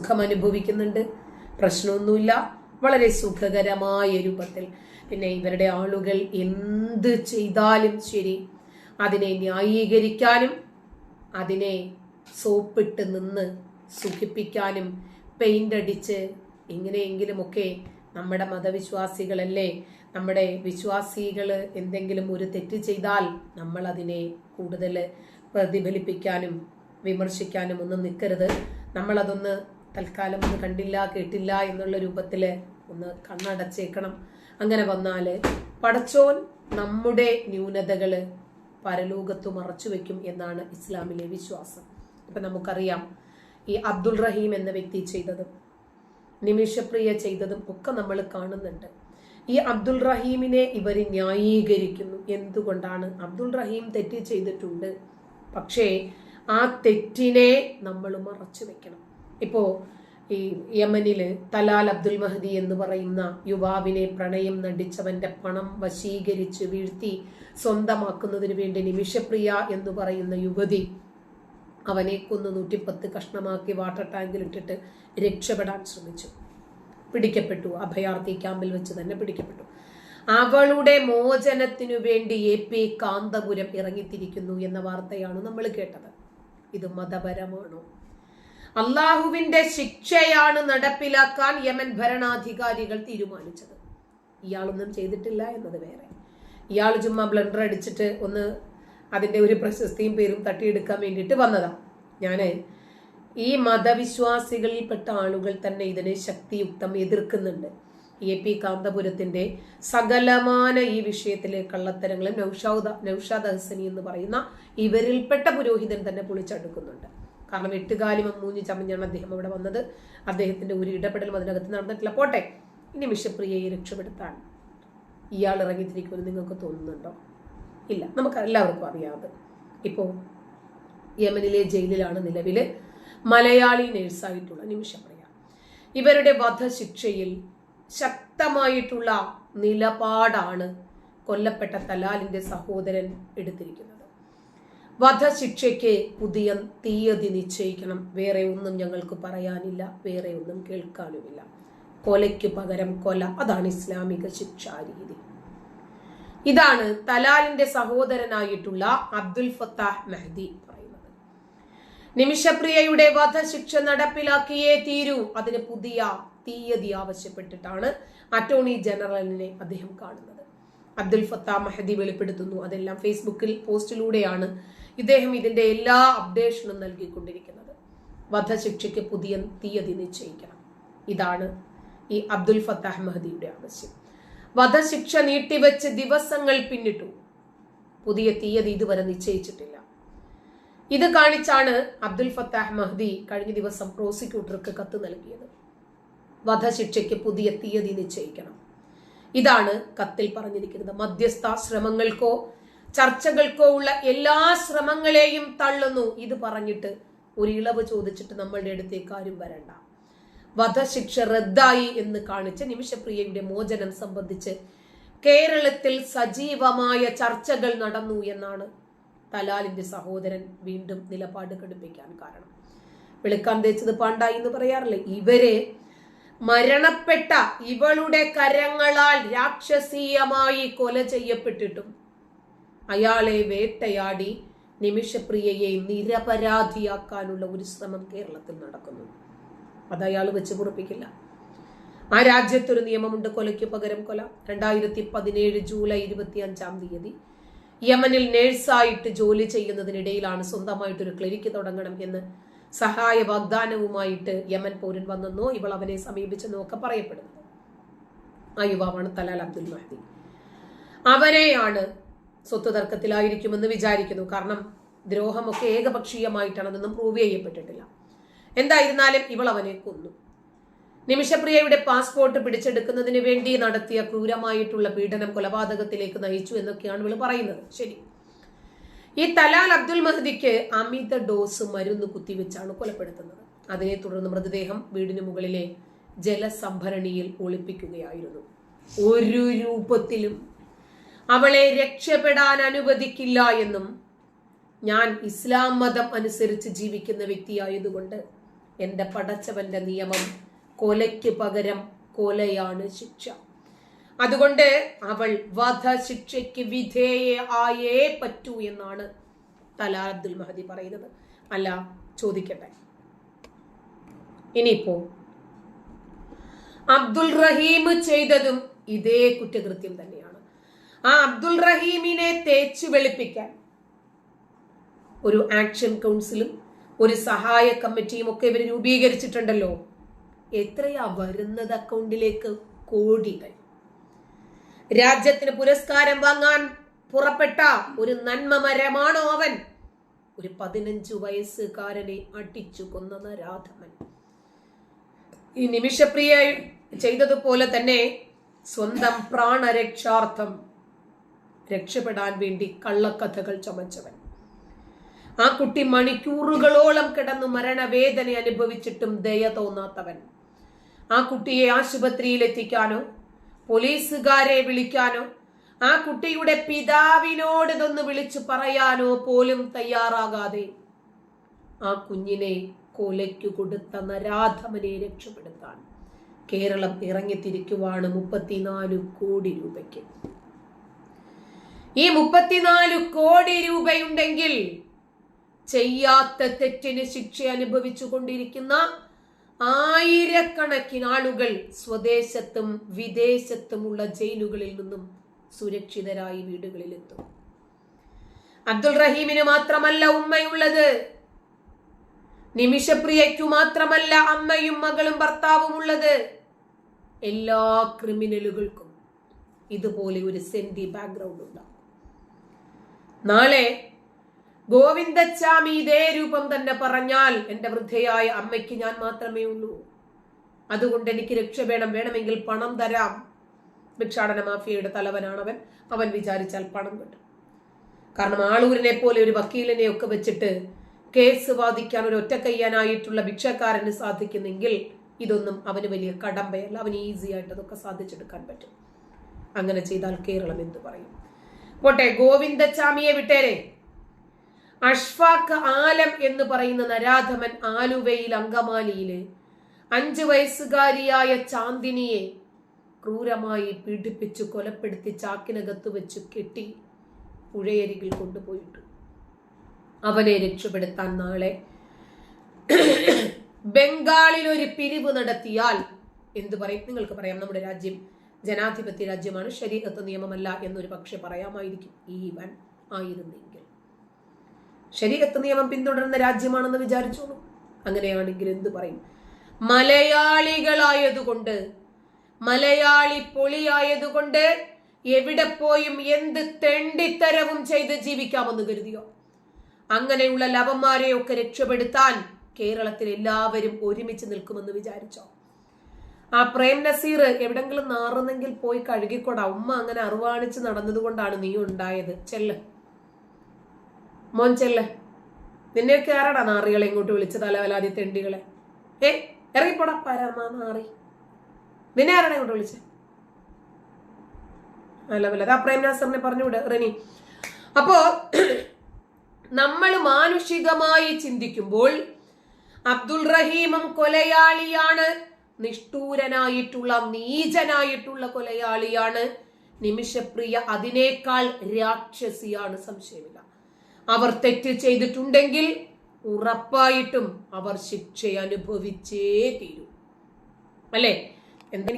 സുഖം അനുഭവിക്കുന്നുണ്ട്. പ്രശ്നമൊന്നുമില്ല. വളരെ സുഖകരമായ രൂപത്തിൽ. പിന്നെ ഇവരുടെ ആളുകൾ എന്ത് ചെയ്താലും ശരി അതിനെ ന്യായീകരിക്കാനും അതിനെ സോപ്പിട്ട് നിന്ന് സുഖിപ്പിക്കാനും പെയിന്റ് അടിച്ച് എങ്ങനെയെങ്കിലുമൊക്കെ നമ്മുടെ മതവിശ്വാസികളല്ലേ നമ്മുടെ വിശ്വാസികൾ എന്തെങ്കിലും ഒരു തെറ്റ് ചെയ്താൽ നമ്മൾ അതിനെ കൂടുതൽ പ്രതിഫലിപ്പിക്കാനും വിമർശിക്കാനും ഒന്നും നിൽക്കരുത്. നമ്മളതൊന്ന് തൽക്കാലം ഒന്ന് കണ്ടില്ല കേട്ടില്ല എന്നുള്ള രൂപത്തിൽ ഒന്ന് കണ്ണടച്ചേക്കണം. അങ്ങനെ വന്നാൽ പടച്ചോൻ നമ്മുടെ ന്യൂനതകൾ പരലോകത്ത് മറച്ചു വെക്കും എന്നാണ് ഇസ്ലാമിലെ വിശ്വാസം. ഇപ്പം നമുക്കറിയാം ഈ അബ്ദുൾ റഹീം എന്ന വ്യക്തി ചെയ്തതും നിമിഷപ്രിയ ചെയ്തതും ഒക്കെ നമ്മൾ കാണുന്നുണ്ട്. ഈ അബ്ദുൾ റഹീമിനെ ഇവർ ന്യായീകരിക്കുന്നു. എന്തുകൊണ്ടാണ്? അബ്ദുൾ റഹീം തെറ്റ് ചെയ്തിട്ടുണ്ട്. പക്ഷേ ആ തെറ്റിനെ നമ്മൾ മറച്ചു വെക്കണം. ഇപ്പോ ഈ യമനിൽ തലാൽ അബ്ദുൽ മഹദി എന്ന് പറയുന്ന യുവാവിനെ പ്രണയം നടിച്ചവന്റെ പണം വശീകരിച്ച് വീഴ്ത്തി സ്വന്തമാക്കുന്നതിന് വേണ്ടി നിമിഷപ്രിയ എന്ന് പറയുന്ന യുവതി അവനെ കൊന്ന് നൂറ്റിപ്പത്ത് കഷ്ണമാക്കി വാട്ടർ ടാങ്കിൽ ഇട്ടിട്ട് രക്ഷപ്പെടാൻ ശ്രമിച്ചു. പിടിക്കപ്പെട്ടു. അഭയാർത്ഥി ക്യാമ്പിൽ വെച്ച് തന്നെ പിടിക്കപ്പെട്ടു. അവളുടെ മോചനത്തിനു വേണ്ടി എ പി കാന്തപുരം ഇറങ്ങിത്തിരിക്കുന്നു എന്ന വാർത്തയാണ് നമ്മൾ കേട്ടത്. ഇത് മതപരമാണോ? അള്ളാഹുവിന്റെ ശിക്ഷയാണ് നടപ്പിലാക്കാൻ യമൻ ഭരണാധികാരികൾ തീരുമാനിച്ചത്. ഇയാളൊന്നും ചെയ്തിട്ടില്ല എന്നത് വേറെ. ഇയാൾ ചുമ്മാ ബ്ലണ്ടർ അടിച്ചിട്ട് ഒന്ന് അതിന്റെ ഒരു പ്രശസ്തിയും പേരും തട്ടിയെടുക്കാൻ വേണ്ടിയിട്ട് വന്നതാണ് ഞാൻ ഈ മതവിശ്വാസികളിൽപ്പെട്ട ആളുകൾ തന്നെ ഇതിനെ ശക്തിയുക്തം എതിർക്കുന്നുണ്ട്. എ പി കാന്തപുരത്തിന്റെ സകലമാന ഈ വിഷയത്തിലെ കള്ളത്തരങ്ങളും നൌഷാദ് നൌഷാദ് ഹസനി എന്ന് പറയുന്ന ഇവരിൽപ്പെട്ട പുരോഹിതൻ തന്നെ പൊളിച്ചടുക്കുന്നുണ്ട്. കാരണം എട്ടുകാലിമ മൂഞ്ഞ് ചമഞ്ഞാണ് അദ്ദേഹം അവിടെ വന്നത്. അദ്ദേഹത്തിന്റെ ഒരു ഇടപെടലും അതിനകത്ത് നടന്നിട്ടില്ല. പോട്ടെ ഇനി വിഷപ്രിയയെ രക്ഷപ്പെടുത്താൻ ഇയാൾ ഇറങ്ങിത്തിരിക്കുമെന്ന് നിങ്ങൾക്ക് തോന്നുന്നുണ്ടോ? ഇല്ല നമുക്ക് എല്ലാവർക്കും അറിയാതെ ഇപ്പോൾ യമനിലെ ജയിലിലാണ് നിലവിൽ മലയാളി നേഴ്സായിട്ടുള്ള നിമിഷപ്രിയ. ഇവരുടെ വധശിക്ഷയിൽ ശക്തമായിട്ടുള്ള നിലപാടാണ് കൊല്ലപ്പെട്ട തലാലിന്റെ സഹോദരൻ എടുത്തിരിക്കുന്നത്. വധശിക്ഷയ്ക്ക് പുതിയ തീയതി നിശ്ചയിക്കണം. വേറെ ഒന്നും ഞങ്ങൾക്ക് പറയാനില്ല. വേറെ ഒന്നും കേൾക്കാനുമില്ല. കൊലയ്ക്ക് പകരം കൊല. അതാണ് ഇസ്ലാമിക ശിക്ഷാരീതി. ഇതാണ് തലാലിന്റെ സഹോദരനായിട്ടുള്ള അബ്ദുൽ ഫത്താഹ് മെഹദി പറയുന്നത്. നിമിഷപ്രിയയുടെ വധശിക്ഷ നടപ്പിലാക്കിയേ തീരൂ. അതിന് പുതിയ തീയതി ആവശ്യപ്പെട്ടിട്ടാണ് അറ്റോർണി ജനറലിനെ അദ്ദേഹം കാണുന്നത്. അബ്ദുൽ ഫത്താ മെഹദി വെളിപ്പെടുത്തുന്നു. അതെല്ലാം ഫേസ്ബുക്കിൽ പോസ്റ്റിലൂടെയാണ് ഇദ്ദേഹം ഇതിന്റെ എല്ലാ അപ്ഡേഷനും നൽകിക്കൊണ്ടിരിക്കുന്നത്. വധശിക്ഷയ്ക്ക് പുതിയ തീയതി നിശ്ചയിക്കണം. ഇതാണ് ഈ അബ്ദുൽ ഫത്താഹ് മഹദിയുടെ ആവശ്യം. വധശിക്ഷ നീട്ടിവെച്ച് ദിവസങ്ങൾ പിന്നിട്ടു. പുതിയ തീയതി ഇതുവരെ നിശ്ചയിച്ചിട്ടില്ല. ഇത് കാണിച്ചാണ് അബ്ദുൽ ഫത്താഹ് മഹദി കഴിഞ്ഞ ദിവസം പ്രോസിക്യൂട്ടർക്ക് കത്ത് നൽകിയത്. വധശിക്ഷയ്ക്ക് പുതിയ തീയതി നിശ്ചയിക്കണം. ഇതാണ് കത്തിൽ പറഞ്ഞിരിക്കുന്നത്. മധ്യസ്ഥ ശ്രമങ്ങൾക്കോ ചർച്ചകൾക്കോ ഉള്ള എല്ലാ ശ്രമങ്ങളെയും തള്ളുന്നു. ഇത് പറഞ്ഞിട്ട് ഒരു ഇളവ് ചോദിച്ചിട്ട് നമ്മളുടെ അടുത്തേക്ക് ആരും വരണ്ട. വധശിക്ഷ റദ്ദായി എന്ന് കാണിച്ച് നിമിഷപ്രിയയുടെ മോചനം സംബന്ധിച്ച് കേരളത്തിൽ സജീവമായ ചർച്ചകൾ നടന്നു എന്നാണ് തലാലിന്റെ സഹോദരൻ വീണ്ടും നിലപാട് ഘടിപ്പിക്കാൻ കാരണം. വെളുക്കാൻ തേച്ചത് പാണ്ടായി എന്ന് പറയാറില്ലേ? ഇവർ മരണപ്പെട്ട ഇവളുടെ കരങ്ങളാൽ രാക്ഷസീയമായി കൊല ചെയ്യപ്പെട്ടിട്ടും അയാളെ വേട്ടയാടി നിമിഷപ്രിയയെ നിരപരാധിയാക്കാനുള്ള ഒരു ശ്രമം കേരളത്തിൽ നടക്കുന്നു. അത് അയാൾ വെച്ച് കുറിപ്പിക്കില്ല ആ രാജ്യത്തൊരു നിയമമുണ്ട് കൊലയ്ക്ക് പകരം കൊല. രണ്ടായിരത്തി പതിനേഴ് ജൂലൈ ഇരുപത്തി അഞ്ചാം തീയതി യമനിൽ നേഴ്സായിട്ട് ജോലി ചെയ്യുന്നതിനിടയിലാണ് സ്വന്തമായിട്ടൊരു ക്ലിനിക്ക് തുടങ്ങണം എന്ന് സഹായ വാഗ്ദാനവുമായിട്ട് യമൻ പൗരൻ വന്നെന്നോ ഇവൾ അവനെ സമീപിച്ചെന്നോ ഒക്കെ പറയപ്പെടുന്നു. ആ യുവാവാണ് തലാൽ അബ്ദുൽ മഹദി. അവനെയാണ് സ്വത്ത് തർക്കത്തിലായിരിക്കുമെന്ന് വിചാരിക്കുന്നു. കാരണം ദ്രോഹമൊക്കെ ഏകപക്ഷീയമായിട്ടാണെന്നൊന്നും പ്രൂവ് ചെയ്യപ്പെട്ടിട്ടില്ല. എന്തായിരുന്നാലും ഇവൾ അവനെ കൊന്നു. നിമിഷപ്രിയയുടെ പാസ്പോർട്ട് പിടിച്ചെടുക്കുന്നതിന് വേണ്ടി നടത്തിയ ക്രൂരമായിട്ടുള്ള പീഡനം കൊലപാതകത്തിലേക്ക് നയിച്ചു എന്നൊക്കെയാണ് ഇവൾ പറയുന്നത്. ശരി. ഈ തലാൽ അബ്ദുൽ മഹദിക്ക് അമിത ഡോസ് മരുന്ന് കുത്തിവെച്ചാണ് കൊലപ്പെടുത്തുന്നത്. അതിനെ തുടർന്ന് മൃതദേഹം വീടിന് മുകളിലെ ജലസംഭരണിയിൽ ഒളിപ്പിക്കുകയായിരുന്നു. ഒരു രൂപത്തിലും അവളെ രക്ഷപ്പെടാൻ അനുവദിക്കില്ല എന്നും ഞാൻ ഇസ്ലാം മതം അനുസരിച്ച് ജീവിക്കുന്ന വ്യക്തിയായതുകൊണ്ട് എന്റെ പടച്ചവന്റെ നിയമം കൊലയ്ക്ക് പകരം കൊലയാണ് ശിക്ഷ. അതുകൊണ്ട് അവൾ വധശിക്ഷയ്ക്ക് വിധേയ ആയേ പറ്റൂ എന്നാണ് തലാ അബ്ദുൽ മഹദി പറയുന്നത്. അല്ല ചോദിക്കട്ടെ. ഇനിയിപ്പോ അബ്ദുൽ റഹീം ചെയ്തതും ഇതേ കുറ്റകൃത്യം തന്നെയാണ്. ആ അബ്ദുൽ റഹീമിനെ തേച്ചു വെളുപ്പിക്കാൻ ഒരു ആക്ഷൻ കൗൺസിലും ഒരു സഹായ കമ്മിറ്റിയും ഒക്കെ ഇവർ രൂപീകരിച്ചിട്ടുണ്ടല്ലോ. എത്രയാ വരുന്നത് അക്കൗണ്ടിലേക്ക്? കോടികൾ. രാജ്യത്തിന് പുരസ്കാരം വാങ്ങാൻ പുറപ്പെട്ട ഒരു നന്മ മരമാണോ അവൻ? ഒരു പതിനഞ്ചു വയസ്സുകാരനെ അടിച്ചു കൊന്ന നരാധമൻ. ഈ നിമിഷപ്രിയ ചെയ്തതുപോലെ തന്നെ സ്വന്തം പ്രാണരക്ഷാർത്ഥം രക്ഷപ്പെടാൻ വേണ്ടി കള്ളക്കഥകൾ ചമച്ചവൻ. ആ കുട്ടി മണിക്കൂറുകളോളം കിടന്നു മരണവേദന അനുഭവിച്ചിട്ടും ദയ തോന്നാത്തവൻ. ആ കുട്ടിയെ ആശുപത്രിയിൽ എത്തിക്കാനോ പോലീസുകാരെ വിളിക്കാനോ ആ കുട്ടിയുടെ പിതാവിനോട് ഇതൊന്ന് വിളിച്ചു പറയാനോ പോലും തയ്യാറാകാതെ ആ കുഞ്ഞിനെ കൊലയ്ക്കു കൊടുത്ത നരാധമനെ രക്ഷപ്പെടുത്താൻ കേരളം ഇറങ്ങിത്തിരിക്കുവാണ് മുപ്പത്തിനാല് കോടി രൂപയ്ക്ക്. ഈ മുപ്പത്തിനാല് കോടി രൂപയുണ്ടെങ്കിൽ ചെയ്യാത്ത തെറ്റിന് ശിക്ഷ അനുഭവിച്ചു കൊണ്ടിരിക്കുന്ന ആയിരക്കണക്കിന് ആളുകൾ സ്വദേശത്തും വിദേശത്തുമുള്ള ജയിലുകളിൽ നിന്നും സുരക്ഷിതരായി വീടുകളിലെത്തും. അബ്ദുൾ റഹീമിന് മാത്രമല്ല ഉമ്മയുള്ളത്. നിമിഷപ്രിയയ്ക്കു മാത്രമല്ല അമ്മയും മകളും ഭർത്താവും ഉള്ളത്. എല്ലാ ക്രിമിനലുകൾക്കും ഇതുപോലെ ഒരു സെന്റി ബാക്ക്ഗ്രൗണ്ട് ഉണ്ടാവും നാളെ ഗോവിന്ദച്ചാമി ഇതേ രൂപം തന്നെ പറഞ്ഞാൽ എന്റെ വൃദ്ധയായ അമ്മയ്ക്ക് ഞാൻ മാത്രമേ ഉള്ളൂ. അതുകൊണ്ട് എനിക്ക് രക്ഷ വേണം വേണമെങ്കിൽ പണം തരാം. ഭിക്ഷാടന മാഫിയയുടെ തലവനാണവൻ. അവൻ വിചാരിച്ചാൽ പണം കിട്ടും. കാരണം ആളൂരിനെ പോലെ ഒരു വക്കീലിനെ ഒക്കെ വെച്ചിട്ട് കേസ് വാദിക്കാൻ ഒരു ഒറ്റക്കയ്യാനായിട്ടുള്ള ഭിക്ഷക്കാരന് സാധിക്കുന്നെങ്കിൽ ഇതൊന്നും അവന് വലിയ കടമ്പയല്ല. അവന് ഈസി ആയിട്ട് അതൊക്കെ സാധിച്ചെടുക്കാൻ പറ്റും. അങ്ങനെ ചെയ്താൽ കേരളം എന്തു പറയും? പോട്ടെ ഗോവിന്ദച്ചാമിയെ വിട്ടേരെ. അഷ്ഫാഖ് ആലം എന്ന് പറയുന്ന നരാധമൻ ആലുവയിൽ അങ്കമാലിയിൽ അഞ്ചു വയസ്സുകാരിയായ ചാന്ദിനിയെ ക്രൂരമായി പീഡിപ്പിച്ചു കൊലപ്പെടുത്തി ചാക്കിനകത്ത് വെച്ച് കെട്ടി പുഴയരികിൽ കൊണ്ടുപോയിട്ടു. അവനെ രക്ഷപ്പെടുത്താൻ നാളെ ബംഗാളിൽ ഒരു പിരിവ് നടത്തിയാൽ എന്തു പറയും? നിങ്ങൾക്ക് പറയാം. നമ്മുടെ രാജ്യം ജനാധിപത്യ രാജ്യമാണ്. ശരീരത്ത് നിയമമല്ല എന്നൊരു പക്ഷെ പറയാമായിരിക്കും ഈ ഈവൻ ആയിരുന്നെങ്കിൽ. ശരീരത്ത് നിയമം പിന്തുടരുന്ന രാജ്യമാണെന്ന് വിചാരിച്ചോളൂ. അങ്ങനെയാണെങ്കിൽ എന്തു പറയും? മലയാളികളായതുകൊണ്ട് മലയാളി പൊളിയായതുകൊണ്ട് എവിടെ പോയും എന്ത് തെണ്ടിത്തരവും ചെയ്ത് ജീവിക്കാമെന്ന് കരുതിയോ? അങ്ങനെയുള്ള ലവന്മാരെയൊക്കെ രക്ഷപ്പെടുത്താൻ കേരളത്തിൽ എല്ലാവരും ഒരുമിച്ച് നിൽക്കുമെന്ന് വിചാരിച്ചോ? ആ പ്രേം നസീർ എവിടെങ്കിലും നാറുന്നെങ്കിൽ പോയി കഴുകിക്കൊടാ. ഉമ്മ അങ്ങനെ അറുവാണിച്ച് നടന്നതുകൊണ്ടാണ് നീ ഉണ്ടായത്. ചെല്ല്. മോൻ ചെല്ല്. നിന്നെയൊക്കെ ആരാടാ നാറികളെ ഇങ്ങോട്ട് വിളിച്ചത് അലവലാതി തെണ്ടികളെ? ഏ? ഇറങ്ങിപ്പോടാ പരമാ നാറി നിന്നെ ആരാണ് ഇങ്ങോട്ട് വിളിച്ചത് അല്ല ആ പ്രേം നാസറിനെ പറഞ്ഞുവിട് റെനി. അപ്പോ നമ്മൾ മാനുഷികമായി ചിന്തിക്കുമ്പോൾ അബ്ദുൾ റഹീമും കൊലയാളിയാണ് നിഷ്ഠൂരനായിട്ടുള്ള നീചനായിട്ടുള്ള കൊലയാളിയാണ് നിമിഷപ്രിയ അതിനേക്കാൾ രാക്ഷസിയാണ് സംശയമില്ല. അവർ തെറ്റ് ചെയ്തിട്ടുണ്ടെങ്കിൽ ഉറപ്പായിട്ടും അവർ ശിക്ഷ അനുഭവിച്ചേ തീരൂ. അല്ലേ? എന്തെങ്കിലും